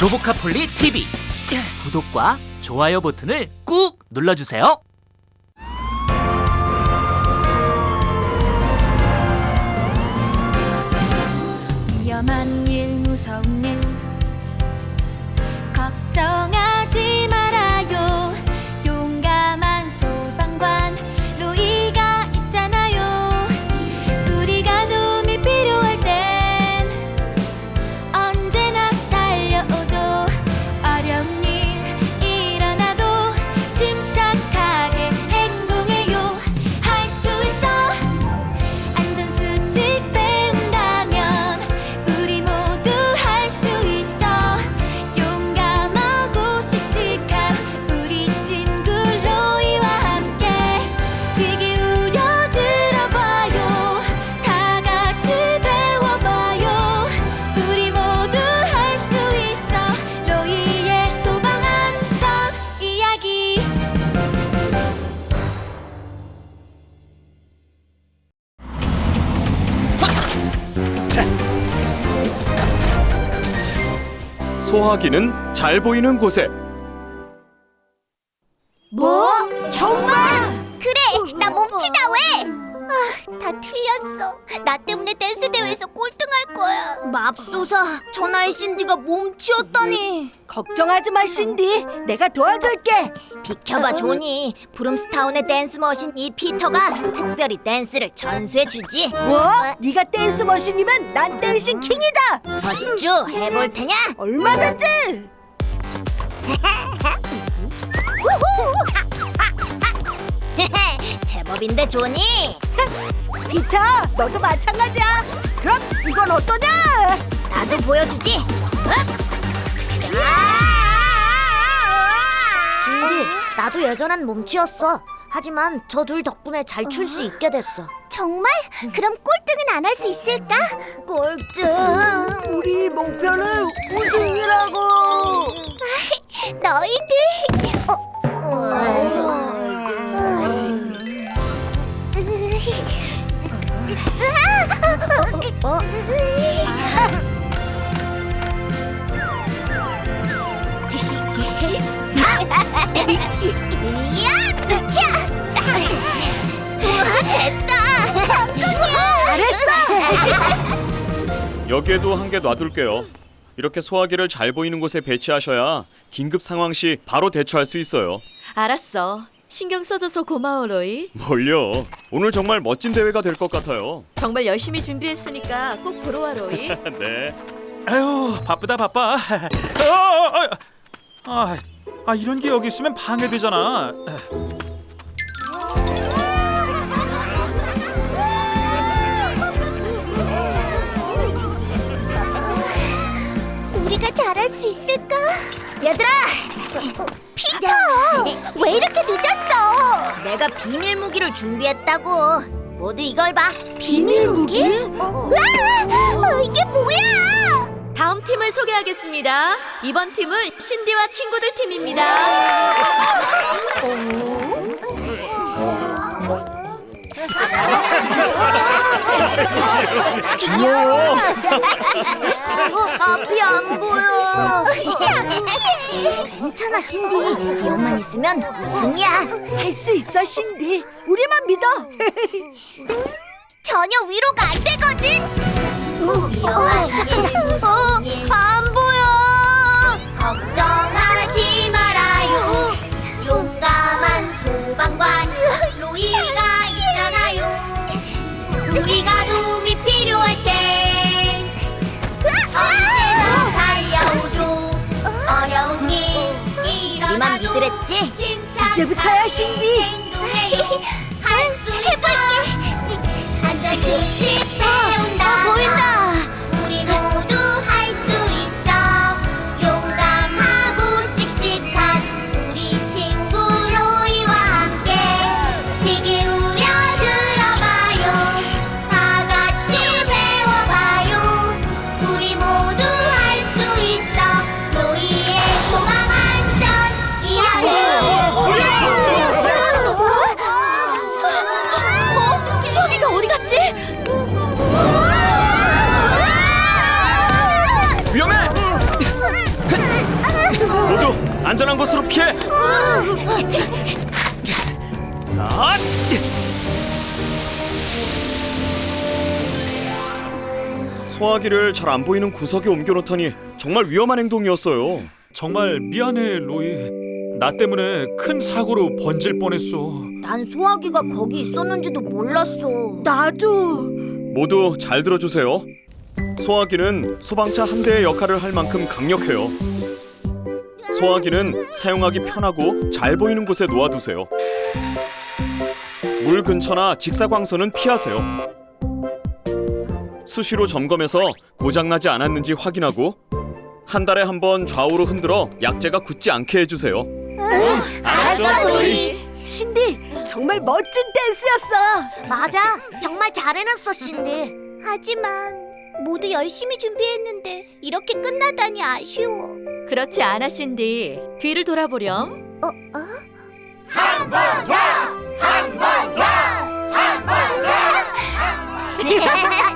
로보카폴리 TV 구독과 좋아요 버튼을 꾹 눌러주세요. 위험한 일 무서운 일 걱정하 소화기는 잘 보이는 곳에 뭐? 정말? 아, 다 틀렸어. 나 때문에 댄스 대회에서 꼴등할 거야. 맙소사, 전화의 신디가 몸치였다니. 걱정하지 마 신디 내가 도와줄게 비켜봐, 조니. 브룸스타운의 댄스 머신 이 피터가 특별히 댄스를 전수해 주지. 뭐? 네가 댄스 머신이면 난 댄싱 킹이다 어쭈 해볼 테냐? 얼마든지 제법인데, 조니. 피터 너도 마찬가지야 그럼 이건 어떠냐 나도 보여주지. 신디, 나도 예전엔 몸치였어. 하지만 저 둘 덕분에 잘 출 수 있게 됐어. 정말? 그럼 꼴등은 안 할 수 있을까? 꼴등. 우리 목표는 우승이라고 너희들. 어. 어? 야! 차! 우와, 됐다! 성공이야! 잘했어! 여기에도 한 개 놔둘게요. 이렇게 소화기를 잘 보이는 곳에 배치하셔야 긴급 상황 시 바로 대처할 수 있어요. 알았어. 신경 써줘서 고마워, 로이. 뭘요? 오늘 정말 멋진 대회가 될 것 같아요. 정말 열심히 준비했으니까 꼭 보러 와, 로이. 네. 아유 바쁘다 바빠. 어. 아, 아 이런 게 여기 있으면 방해되잖아. 우리가 잘할 수 있을까? 얘들아! 피터! 왜 이렇게 늦었어? 내가 비밀 무기를 준비했다고. 모두 이걸 봐. 비밀 무기? 와! 어, 이게 뭐야? 다음 팀을 소개하겠습니다. 이번 팀은 신디와 친구들 팀입니다. 귀여워. 앞이 안 보여. 괜찮아, 신디. 기억만 있으면 우승이야. 할 수 있어 신디 우리만 믿어 전혀 위로가 안 되거든. 어, 시작한다. 우리가 도움이 필요할 땐 언제나 달려오죠. 어려운 일 일어나도 믿으랬지? 이제부터야, 신디. 안전한 곳으로 피해. 아! 소화기를 잘 안 보이는 구석에 옮겨놓다니 정말 위험한 행동이었어요. 정말 미안해 로이. 나 때문에 큰 사고로 번질 뻔했어. 난 소화기가 거기 있었는지도 몰랐어. 나도. 모두 잘 들어주세요. 소화기는 소방차 한 대의 역할을 할 만큼 강력해요. 소화기는 사용하기 편하고 잘 보이는 곳에 놓아두세요. 물 근처나 직사광선은 피하세요. 수시로 점검해서 고장나지 않았는지 확인하고 한 달에 한 번 좌우로 흔들어 약재가 굳지 않게 해주세요. 알았어, 로이. 신디 정말 멋진 댄스였어. 맞아. 정말 잘해놨어, 신디. 하지만 모두 열심히 준비했는데 이렇게 끝나다니 아쉬워. 그렇지 않아 신디. 뒤를 돌아보렴. 어? 어?